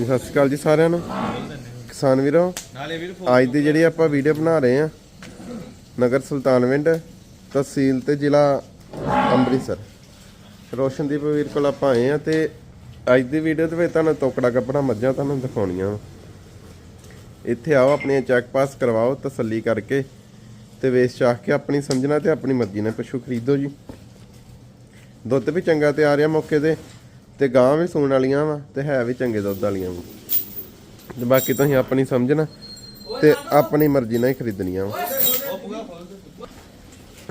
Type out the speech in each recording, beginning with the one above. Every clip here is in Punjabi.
ਜੀ, ਸਤਿ ਸ਼੍ਰੀ ਅਕਾਲ ਜੀ ਸਾਰਿਆਂ ਨੂੰ। ਕਿਸਾਨ ਵੀਰੋ ਨਾਲੇ ਵੀਰ ਅੱਜ ਦੀ ਜਿਹੜੀ ਆਪਾਂ ਵੀਡੀਓ ਬਣਾ ਰਹੇ ਆ ਨਗਰ ਸੁਲਤਾਨਵਿੰਡ ਤਹਿਸੀਲ ਤੇ ਜ਼ਿਲ੍ਹਾ ਅੰਮ੍ਰਿਤਸਰ। ਰੋਸ਼ਨਦੀਪ ਵੀਰ ਕੋਲ ਆਪਾਂ ਆਏ ਆ ਤੇ ਅੱਜ ਦੀ ਵੀਡੀਓ ਦੇ ਵਿੱਚ ਤੁਹਾਨੂੰ ਤੋਕੜਾ ਕੱਪੜਾ ਮੱਝਾਂ ਤੁਹਾਨੂੰ ਦਿਖਾਉਣੀਆਂ ਵਾ। ਇੱਥੇ ਆਓ ਆਪਣੀਆਂ ਚੈੱਕ ਪਾਸ ਕਰਵਾਓ ਤਸੱਲੀ ਕਰਕੇ ਤੇ ਵੇਚ ਚਾਖ ਕੇ ਆਪਣੀ ਸਮਝਣਾ ਤੇ ਆਪਣੀ ਮਰਜ਼ੀ ਨਾਲ ਪਸ਼ੂ ਖਰੀਦੋ ਜੀ। ਦੁੱਧ ਵੀ ਚੰਗਾ ਤੇ ਆ ਰਿਹਾ ਮੌਕੇ ਤੇ। ਤੇ ਗਾਂ ਵੀ ਸੂਣ ਵਾਲੀਆਂ ਵਾ ਤੇ ਹੈ ਵੀ ਚੰਗੇ ਦੁੱਧ ਵਾਲੀਆਂ ਵਾ। ਤੇ ਬਾਕੀ ਤੁਸੀਂ ਆਪਣੀ ਸਮਝਣਾ ਤੇ ਆਪਣੀ ਮਰਜ਼ੀ ਨਾਲ ਹੀ ਖਰੀਦਣੀਆਂ ਵਾ।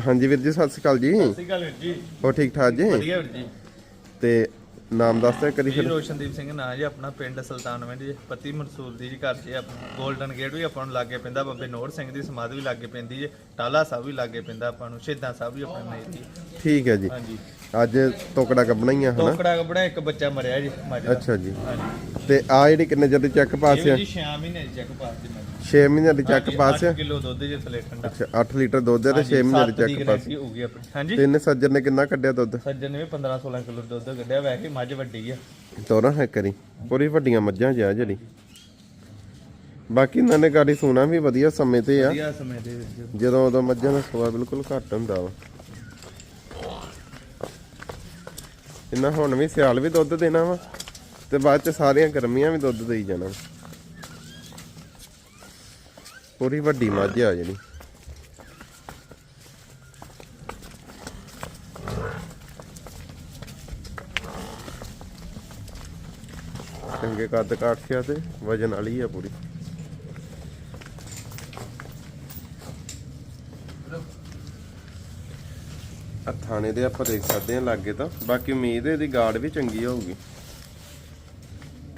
ਹਾਂਜੀ ਵੀਰ ਜੀ ਸਤਿ ਸ਼੍ਰੀ ਅਕਾਲ ਜੀ। ਸਹੀ ਗੱਲ ਵੀਰ ਜੀ। ਹੋ ਠੀਕ ਠਾਕ ਜੀ? ਵਧੀਆ ਵੀਰ ਜੀ। ਤੇ ਨਾਮ ਦੱਸ ਦਿਓ ਕਰੀ ਜੀ ਫਿਰ ਰੋਸ਼ਨਦੀਪ ਸਿੰਘ ਨਾਂ ਜੀ ਆਪਣਾ ਪਿੰਡ ਸੁਲਤਾਨਵਿੰਡ ਜੀ ਪਤੀ ਮਨਸੂਰ ਦੀ ਜੀ ਘਰ ਜੀ 골ਡਨ ਗੇਟ ਵੀ ਆਪਾਂ ਨੂੰ ਲਾਗੇ ਪੈਂਦਾ ਬਾਬੇ ਨੋਰ ਸਿੰਘ ਦੀ ਸਮਾਧ ਵੀ ਲਾਗੇ ਪੈਂਦੀ ਜੀ ਟਾਲਾ ਸਾਹਿਬ ਵੀ ਲਾਗੇ ਪੈਂਦਾ ਆਪਾਂ ਨੂੰ ਸ਼ਹੀਦਾਂ ਸਾਹਿਬ ਵੀ ਆਪਣੇ ਨਾਲ ਜੀ। ਠੀਕ ਹੈ ਜੀ। ਹਾਂਜੀ। ਅੱਜ ਤੋਕੜਾ ਕੱਢਣਾ ਹੀ ਆ ਹਨਾ? ਟੋਕੜਾ ਕਪੜਾ ਇੱਕ ਬੱਚਾ ਮਰਿਆ ਜੀ ਮੱਝ ਦਾ ਅੱਛਾ ਜੀ। ਹਾਂਜੀ। ਤੇ ਆ ਜਿਹੜੀ ਕਿੰਨੇ ਚਿਰ ਦੀ ਚੈੱਕ ਪਾਸ ਆ? ਜੀ 6 ਮਹੀਨੇ ਦੀ ਚੈੱਕ ਪਾਸ ਦੀ ਮੱਝ 6 ਮਹੀਨੇ ਦੀ ਚੈੱਕ ਪਾਸ ਆ? 8 ਕਿਲੋ ਦੁੱਧ ਜੇ ਥਲੇ ਠੰਡਾ। ਅੱਛਾ 8 ਲੀਟਰ ਦੁੱਧ ਹੈ ਤੇ 6 ਮਹੀਨੇ ਦੀ ਚੈੱਕ ਪਾਸ ਹੋਊਗੀ ਆਪਣੀ। ਹਾਂਜੀ। ਤੇ ਇਹਨੇ ਸੱਜਰ ਨੇ ਕਿੰਨਾ ਕੱਢਿਆ ਦੁੱਧ? ਸੱਜਣ ਨੇ ਵੀ 15 16 ਕਿਲੋ ਦੁੱਧ ਕੱਢਿਆ ਵੈਸੇ ਮੱਝ ਵੱਡੀ ਆ। ਤੋਰਾ ਹੈ ਕਰੀ ਪੂਰੀ ਵੱਡੀਆਂ ਮੱਝਾਂ ਜਿਆ ਜਿਹੜੀ। ਬਾਕੀ ਇਹਨਾਂ ਨੇ ਗਾੜੀ ਸੋਨਾ ਵੀ ਵਧੀਆ ਸਮੇਂ ਤੇ ਆ। ਵਧੀਆ ਸਮੇਂ ਦੇ ਵਿੱਚ। ਜਦੋਂ ਉਦੋਂ ਮੱਝਾਂ ਦਾ ਸਵਾ ਬਿਲਕੁਲ ਘੱਟ ਹੁੰਦਾ ਵਾ। ਇਹਨਾਂ ਹੁਣ ਵੀ ਸਿਆਲ ਵੀ ਦੁੱਧ ਦੇਣਾ ਵਾ ਤੇ ਬਾਅਦ ਚ ਸਾਰੀਆਂ ਗਰਮੀਆਂ ਵੀ ਦੁੱਧ ਦੇਈ ਜਾਣਾ। ਪੂਰੀ ਵੱਡੀ ਮੱਝ ਆ ਜਿਹੜੀ। ਚੰਗੇ ਕੱਦ ਕਾਠਿਆ ਤੇ ਵਜਨ ਵਾਲੀ ਆ ਪੂਰੀ। ਆ ਥਾਣੇ ਦੇ ਆਪਾਂ ਦੇਖ ਸਕਦੇ ਹਾਂ ਲਾਗੇ ਤਾਂ। ਬਾਕੀ ਉਮੀਦ ਹੈ ਇਹਦੀ ਗਾਰਡ ਵੀ ਚੰਗੀ ਹੋਊਗੀ।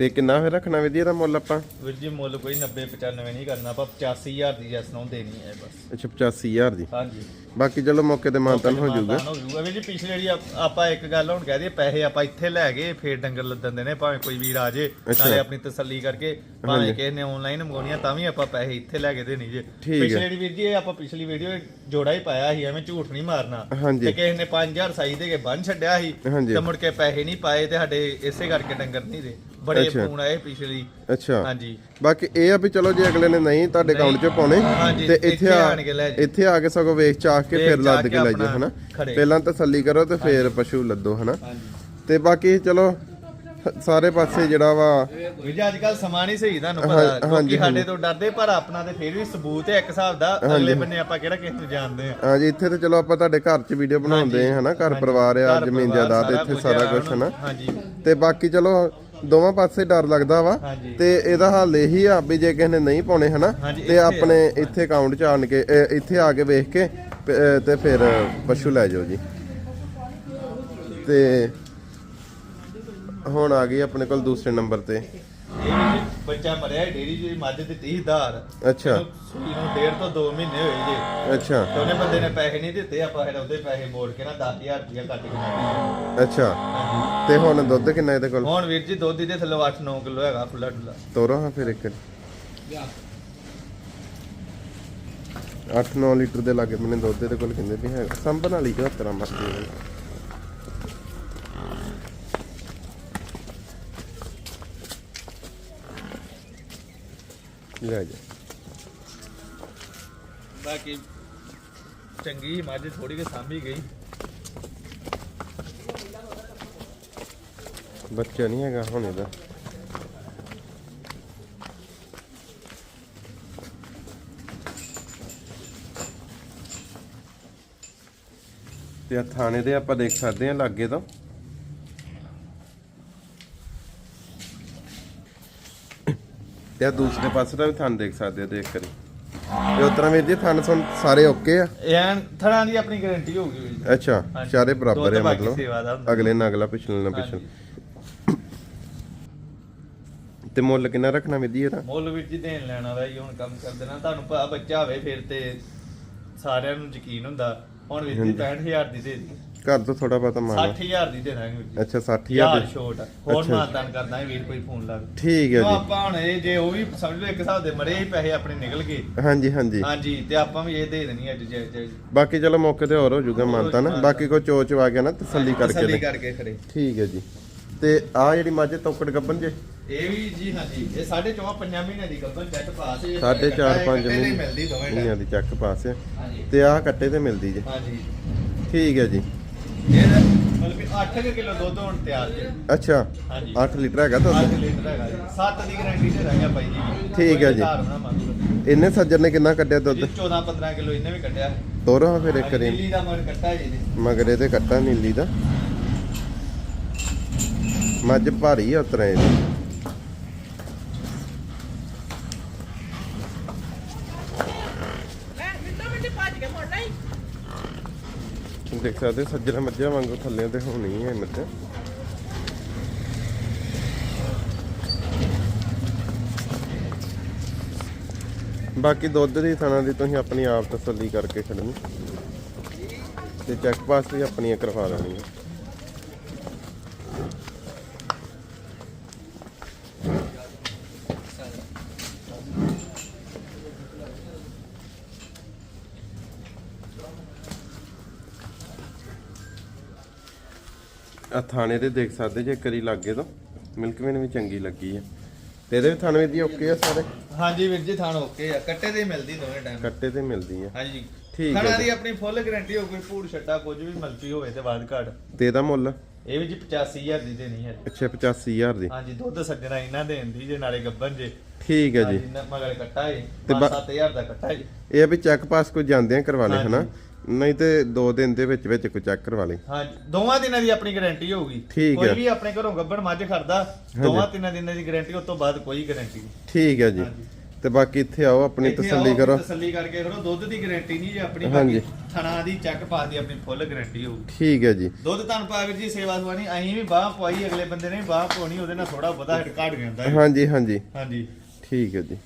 ਤੇ ਕਿੰਨਾ ਫਿਰ ਰੱਖਣਾ ਵੀ ਇਹਦਾ ਮੁੱਲ ਆਪਾਂ? ਵੀਰ ਜੀ ਮੁੱਲ ਕੋਈ 90 95 ਨਹੀਂ ਕਰਨਾ ਆਪਾਂ 85000 ਦੀ ਜੈਸ ਨੂੰ ਦੇਣੀ ਹੈ ਬਸ। ਅੱਛਾ 85000 ਦੀ। ਹਾਂਜੀ। ਬਾਕੀ ਚਲੋ ਮੌਕੇ ਤੇ ਮਾਨਤਨ ਹੋ ਜਾਊਗਾ। ਹੋ ਜਾਊਗਾ। ਵੀਰ ਜੀ ਪਿਛਲੀ ਜਿਹੜੀ ਆਪ- ਆਪਾਂ ਇੱਕ ਗੱਲ ਹੁਣ ਕਹਿ ਦਈਏ ਪੈਸੇ ਆਪਾਂ ਇੱਥੇ ਲੈ ਗਏ ਫੇਰ ਡੰਗਰ ਲੱਦਣ ਦੇ ਨੇ ਭਾਵੇਂ ਕੋਈ ਵੀਰ ਆ ਜੇ। ਨਾਲੇ ਆਪਣੀ ਤਸੱਲੀ ਕਰਕੇ ਭਾਵੇਂ ਕਿਸੇ ਨੇ ਆਨਲਾਈਨ ਮੰਗਾਉਣੀਆਂ ਤਾਂ ਵੀ ਆਪਾਂ ਪੈਸੇ ਇੱਥੇ ਲੈ ਕੇ ਦੇਣੀ ਜੇ। ਠੀਕ ਹੈ। ਪਿਛਲੀ ਜਿਹੜੀ ਵੀਰ ਜੀ ਇਹ ਆਪਾਂ ਪਿਛਲੀ ਵੀਡੀਓ ਜੋੜਾ ਹੀ ਪਾਇਆ ਸੀ ਐਵੇਂ ਝੂਠ ਨਹੀਂ ਮਾਰਨਾ। ਹਾਂਜੀ। ਤੇ ਕਿਸੇ ਨੇ 5000 ਸਾਈ ਦੇ ਕੇ ਬੰਨ ਛੱਡਿਆ ਸੀ ਹਾਂਜੀ। ਤੇ ਮੁੜ ਕੇ ਪੈਸੇ ਨਹੀਂ ਪਾਏ ਤੇ ਸਾਡੇ ਇਸੇ ਕਰਕੇ ਡੰਗਰ ਨਹੀਂ ਦੇ। ਬੜੇ ਅੱਛਾ। ਫੋਨ ਆਏ ਪਿਛਲੀ। ਅੱਛਾ। ਹਾਂਜੀ। ਬਾਕੀ ਇਹ ਆ ਵੀ ਚਲੋ ਜੇ ਅਗਲੇ ਨੇ ਨਹੀਂ ਤੁਹਾਡੇ ਅਕਾਊਂਟ 'ਚ ਪਾਉਣੇ ਹਾਂਜੀ, ਤੇ ਇੱਥੇ ਆ ਆਣ ਕੇ ਲੈ ਜਾਓ। ਇੱਥੇ ਆ ਕੇ ਸਗੋਂ ਵੇਚ ਚਾਹ ਕੇ ਫਿਰ ਲੱਦ ਕੇ ਲੈ ਜਾਓ ਹਨਾ? ਖੜੇ। ਪਹਿਲਾਂ ਤਸੱਲੀ ਕਰੋ ਤੇ ਫਿਰ ਪਸ਼ੂ ਲੱਦੋ ਹਨਾ? ਤੇ ਬਾਕੀ ਚਲੋ ਸਾਰੇ ਪਾਸੇ ਜਿਹੜਾ ਵਾ ਵੀ ਜੀ ਅੱਜ ਕੱਲ ਸਮਾਂ ਨਹੀਂ ਸਹੀ ਤੁਹਾਨੂੰ ਹਾਂ- ਪਤਾ ਹਾਂਜੀ, ਲੋਕੀ ਸਾਡੇ ਤੋਂ ਡਰਦੇ ਪਰ ਆਪਣਾ ਤੇ ਫਿਰ ਵੀ ਸਬੂਤ ਹੈ ਇੱਕ ਹਿਸਾਬ ਦਾ ਅਗਲੇ ਬੰਨੇ ਆਪਾਂ ਕਿਹੜਾ ਕਿਸੇ ਨੂੰ ਜਾਣਦੇ ਆ। ਹਾਂਜੀ ਇੱਥੇ ਤੇ ਚਲੋ ਆਪਾਂ ਤੁਹਾਡੇ ਘਰ 'ਚ ਵੀਡੀਓ ਬਣਾਉਂਦੇ ਆ ਹਨਾ? ਘਰ ਪਰਿਵਾਰ ਆ ਜ਼ਮੀਨ ਜਾਇਦਾਦ ਇੱਥੇ ਸਾਰਾ ਕੁਝ। ਹਨਾ? ਹਾਂਜੀ। ਤੇ ਬਾਕੀ ਚਲੋ ਦੋਵਾਂ ਪਾਸੇ ਡਰ ਲੱਗਦਾ ਵਾ। ਹਾਂਜੀ। ਤੇ ਇਹਦਾ ਹੱਲ ਇਹੀ ਆ ਵੀ ਜੇ ਕਿਸੇ ਨੇ ਨਹੀਂ ਪਾਉਣੇ ਹਨਾ ਹਾਂਜੀ, ਤੇ ਇੱਥੇ ਆਪਣੇ ਇੱਥੇ ਅਕਾਊਂਟ 'ਚ ਆਣ ਕੇ ਇੱਥੇ ਆ ਕੇ ਵੇਖ ਕੇ ਪ- ਤੇ ਫਿਰ ਪਸ਼ੂ ਲੈ ਜਾਓ ਜੀ। ਤੇ ਹੁਣ ਆ ਗਈ ਆਪਣੇ ਕੋਲ ਦੂਸਰੇ ਨੰਬਰ ਤੇ। ਇਹ ਬੱਚਾ ਮਰਿਆ ਡੇਰੀ ਜੀ ਮੱਝ ਦੀ 30000 ਅੱਛਾ। ਸੂਈ ਨੂੰ ਡੇਢ ਤੋਂ 2 ਮਹੀਨੇ ਹੋਏ ਜੀ। ਅੱਛਾ। ਤੇ ਉਹਨੇ ਬੰਦੇ ਨੇ ਪੈਸੇ ਨਹੀਂ ਦਿੱਤੇ ਆਪਾਂ ਫਿਰ ਉਹਦੇ ਪੈਸੇ ਮੋੜ ਕੇ ਨਾ 10000 ਰੁਪਇਆ ਕੱਟ ਕੇ ਦਿੱਤੇ। ਅੱਛਾ। ਤੇ ਹੁਣ ਦੁੱਧ ਕਿੰਨਾ ਇਹਦੇ ਕੋਲ? ਹੁਣ ਵੀਰ ਜੀ ਦੁੱਧ ਦੇ ਥੱਲੇ 8-9 ਕਿਲੋ ਹੈਗਾ ਖੁੱਲਾ ਡੁੱਲਾ ਤੋਰੋ ਹਾਂ ਫਿਰ ਇੱਕ। 8-9 ਲੀਟਰ ਦੇ ਲਾਗੇ ਮੈਨੇ ਦੁੱਧ ਇਹਦੇ ਕੋਲ ਕਹਿੰਦੇ ਵੀ ਹੈਗਾ। ਸੰਭਨ ਵਾਲੀ ਜੋ ਤਰ੍ਹਾਂ ਲੈ ਜਾ। ਬਾਕੀ ਚੰਗੀ ਮੱਝ ਥੋੜੀ ਕਿ ਸਾਂਭੀ ਗਈ। ਬੱਚਾ ਨਹੀਂ ਹੈਗਾ ਹੁਣ ਇਹਦਾ। ਤੇ ਆ ਥਾਣੇ ਦੇ ਆਪਾਂ ਦੇਖ ਸਕਦੇ ਹਾਂ ਲਾਗੇ ਤੋਂ। ਤੇ ਆ ਦੂਸਰੇ ਪਾਸੇ ਦਾ ਵੀ ਥਾਂ ਦੇਖ ਸਕਦੇ ਆ ਦੇਖ ਕਰੀ। ਤੇ ਉਤਰਾ ਵੀਰ ਜੀ ਥਾਂ ਸੁਣ ਸਾਰੇ ਓਕੇ ਆ? ਐਨ ਥੜਾਂ ਦੀ ਆਪਣੀ ਗਾਰੰਟੀ ਹੋਊਗੀ ਵੀਰ ਜੀ ਅੱਛਾ ਹਾਂਜੀ। ਚਾਰੇ ਬਰਾਬਰ ਦੁੱਧ ਬਾਕੀ ਮਤਲਬ। ਸੇਵਾ ਦਾ। ਹੁੰਦਾ। ਅਗਲੇ ਨਾਲ ਅਗਲਾ ਪਿਛਲੇ ਨਾਲ ਪਿਛਲੇ ਤੇ ਮੁੱਲ ਕਿੰਨਾ ਰੱਖਣਾ ਵਿਧੀ ਇਹਦਾ ਮੁੱਲ ਵੀਰ ਜੀ ਦੇਣ ਲੈਣ ਵਾਲਾ ਹੀ ਹੁਣ ਕੰਮ ਕਰ ਦੇਣਾ। ਤੁਹਾਨੂੰ ਪਤਾ ਬੱਚਾ ਹੋਵੇ ਫਿਰ ਤੇ ਸਾਰਿਆਂ ਨੂੰ ਯਕੀਨ ਹੁੰਦਾ। ਹੁਣ ਵੀਰ ਜੀ 65000 ਦੀ ਦੇ ਦੀ ਘਰ ਤੋਂ ਥੋੜਾ ਬਹੁਤਾ ਮਾਨ 60000 ਦੀ ਦੇ ਦਾਂਗੇ ਵੀਰ ਜੀ। ਅੱਛਾ 60000 ਯਾਰ ਦੇ। ਛੋਟ ਹੋਰ। ਮਾਨਦਾਨ ਕਰਦਾ ਹੈ ਵੀਰ ਕੋਈ ਫੋਨ ਲਾ। ਠੀਕ ਹੈ ਜੋ ਆਪਾਂ ਹੁਣ ਇਹ ਜੇ ਉਹ ਵੀ ਸਮਝ ਲਓ ਇੱਕ ਹਿਸਾਬ ਦੇ ਮਰੇ ਹੀ ਪੈਸੇ ਆਪਣੇ ਨਿਕਲ ਗਏ। ਹਾਂਜੀ ਹਾਂਜੀ। ਹਾਂਜੀ ਤੇ ਆਪਾਂ ਵੀ ਇਹ ਦੇ ਦੇਣੀ ਅੱਜ ਜੇ ਜੇ ਬਾਕੀ ਚਲੋ ਮੌਕੇ ਤੇ ਹੋਰ ਹੋ ਜਾਊਗਾ ਮਾਨਤਾ ਨਾ। ਬਾਕੀ ਕੋਈ ਚੋਚ ਆ ਗਿਆ ਨਾ ਤਸੱਲੀ ਕਰਕੇ ਤਸੱਲੀ ਕਰਕੇ ਖੜੇ। ਠੀਕ ਹੈ ਜੀ। ਤੇ ਆ ਜਿਹੜੀ ਮੱਝ ਤੋਕੜ ਗੱਬਨ ਜੇ? ਇਹ ਵੀ ਜੀ ਹਾਂਜੀ ਇਹ 4.5 ਪੰਜਾਂ ਮਹੀਨੇ ਦੀ ਗੱਭਣ ਚੈੱਕ ਪਾਸ ਹੈ। ਸਾਢੇ ਚਾਰ ਪੰਜ ਮਹੀਨੇ ਮਹੀਨੇ ਮਿਲਦੀ ਦੋਵੇਂ ਮਹੀਨਿਆਂ ਦੀ ਚੱਕ ਪਾਸ ਹੈ। ਹਾਂਜੀ। ਤੇ ਆ ਕੱਟੇ ਤੇ ਮਿਲਦੀ ਜੇ। ਹਾਂਜੀ। ਠੀਕ ਹੈ ਜੀ। ਇਹ ਮਤਲਬ ਕਿ 8 ਕਿਲੋ ਦੁੱਧ ਹੁਣ ਤਿਆਰ ਜੀ। ਅੱਛਾ। ਹਾਂਜੀ। 8 ਲੀਟਰ ਹੈਗਾ 8 ਦੁੱਧ ਲੀਟਰ ਹੈਗਾ ਜੀ। 7 ਦੀ ਗਾਰੰਟੀ ਤੇ ਰਹਿ ਗਿਆ ਬਾਈ ਜੀ। ਠੀਕ ਹੈ ਜੀ। ਇਹਨੇ ਸੱਜਰ ਨੇ ਕਿੰਨਾ ਕੱਢਿਆ ਦੁੱਧ? ਜੀ 14 15 ਕਿਲੋ ਇਹਨੇ ਵੀ ਕੱਢਿਆ। ਤੋਰੋ ਫਿਰ ਇੱਕ ਰੀ ਦਿੱਲੀ ਦਾ ਮਨ ਕੱਟਾ ਜੀ ਇਹਨੇ। ਮਗਰੇ ਤੇ ਕੱਟਾ ਨੀਲੀ ਦਾ। ਮੱਝ ਭਾਰੀ ਆ ਉਤਰਾ ਇਹਦੀ। ਦੇਖ ਸਕਦੇ ਸੱਜਣਾ ਮੱਝਾਂ ਵਾਂਗੂ ਥੱਲੇ ਤੇ ਹੋਣੀ ਹੈ ਮੱਝ। ਬਾਕੀ ਦੁੱਧ ਦੀ ਥਣਾ ਦੀ ਤੁਸੀਂ ਆਪਣੀ ਆਪ ਤਸੱਲੀ ਕਰਕੇ ਖੜਨੀ ਤੇ ਚੈੱਕ ਪਾਸ ਵੀ ਆਪਣੀਆਂ ਕਰਵਾ ਲੈਣੀ ਹੈ ਆ ਥਾਣੇ ਤੇ ਦੇਖ ਸਕਦੇ ਜੇ ਕਰੀ ਲੱਗੇ ਤੋਂ। ਮਿਲਕਮੈਨ ਵੀ ਚੰਗੀ ਲੱਗੀ ਹੈ ਤੇ ਇਹਦੇ ਵੀ ਥਾਣੇ ਦੀ ਓਕੇ ਆ ਸਾਰੇ? ਹਾਂਜੀ ਵੀਰ ਜੀ ਥਾਣ ਓਕੇ ਆ। ਕੱਟੇ ਤੇ ਮਿਲਦੀ ਦੋਵੇਂ ਟਾਈਮ ਕੱਟੇ ਤੇ ਮਿਲਦੀ ਆ। ਹਾਂਜੀ। ਠੀਕ ਹੈ। ਦੀ ਆਪਣੀ ਫੁੱਲ ਗਾਰੰਟੀ ਹੋ ਕੋਈ ਭੂੜ ਛੱਟਾ ਕੁਝ ਵੀ ਮਲਤੀ ਹੋਵੇ ਤੇ ਬਾਅਦ ਘਾਟ। ਤੇ ਇਹਦਾ ਮੁੱਲ? ਇਹ ਵੀ ਜੀ 85000 ਦੀ ਦੇਣੀ ਹੈ। ਅੱਛਾ 85000 ਦੀ। ਹਾਂਜੀ ਦੁੱਧ ਸੱਜਣਾ ਇਹਨਾਂ ਦੇ ਹੁੰਦੀ ਜੇ ਨਾਲੇ ਗੱਬਨ ਜੇ। ਠੀਕ ਹੈ ਜੀ। ਮਗਰ ਕੱਟਾ ਬਾ- 7000 ਦਾ ਕੱਟਾ ਏ। ਇਹ ਆ ਵੀ ਚੈੱਕ ਪਾਸ ਕੋਈ ਜਾਂਦਿਆਂ ਕਰਵਾ ਲੈ ਹਾਂਜੀ। ਹਨਾ? ਨਹੀਂ ਤੇ 2 ਦਿਨ ਦੇ ਵਿੱਚ ਵਿੱਚ ਕੋਈ ਚੈੱਕ ਕਰਵਾ ਲੈ ਹਾਂਜੀ ਦੋਵਾਂ ਦਿਨਾਂ ਦੀ ਆਪਣੀ ਗਾਰੰਟੀ ਹੋਊਗੀ। ਠੀਕ ਕੋਈ ਹੈ। ਵੀ ਆਪਣੇ ਘਰੋਂ ਗੱਬਣ ਮੱਝ ਖੜਦਾ ਦੋਵਾਂ ਤਿੰਨਾਂ ਦਿਨਾਂ ਦੀ ਗਾਰੰਟੀ ਉਸ ਤੋਂ ਬਾਅਦ ਕੋਈ ਗਾਰੰਟੀ ਨਹੀਂ। ਠੀਕ ਹੈ ਜੀ। ਤੇ ਬਾਕੀ ਇੱਥੇ ਆਓ ਆਪਣੀ ਇੱਥੇ ਤਸੱਲੀ ਆਓ, ਕਰੋ। ਤਸੱਲੀ ਕਰਕੇ ਖੜੋ ਦੁੱਧ ਦੀ ਗਾਰੰਟੀ ਨਹੀਂ ਜੇ ਆਪਣੀ ਹਾਂਜੀ। ਬਾਕੀ ਥਣਾ ਦੀ ਚੱਕ ਪਾ ਦੀ ਆਪਣੀ ਫੁੱਲ ਗਾਰੰਟੀ ਹੋਊਗੀ। ਠੀਕ ਹੈ ਜੀ। ਦੁੱਧ ਤੁਹਾਨੂੰ ਪਾ ਵੀਰ ਜੀ ਸੇਵਾ ਦਵਾਨੀ ਅਸੀਂ ਵੀ ਬਾਹ ਪਵਾਈ ਅਗਲੇ ਬੰਦੇ ਨੇ ਬਾਹ ਪਵਾਉਣੀ ਉਹਦੇ ਨਾਲ ਥੋੜਾ ਬਹੁਤਾ ਹਟ ਘਟ ਜਾਂਦਾ ਹੈ। ਹਾਂਜੀ ਹਾਂਜੀ। ਹਾਂਜੀ। ਠੀਕ ਹੈ ਜੀ।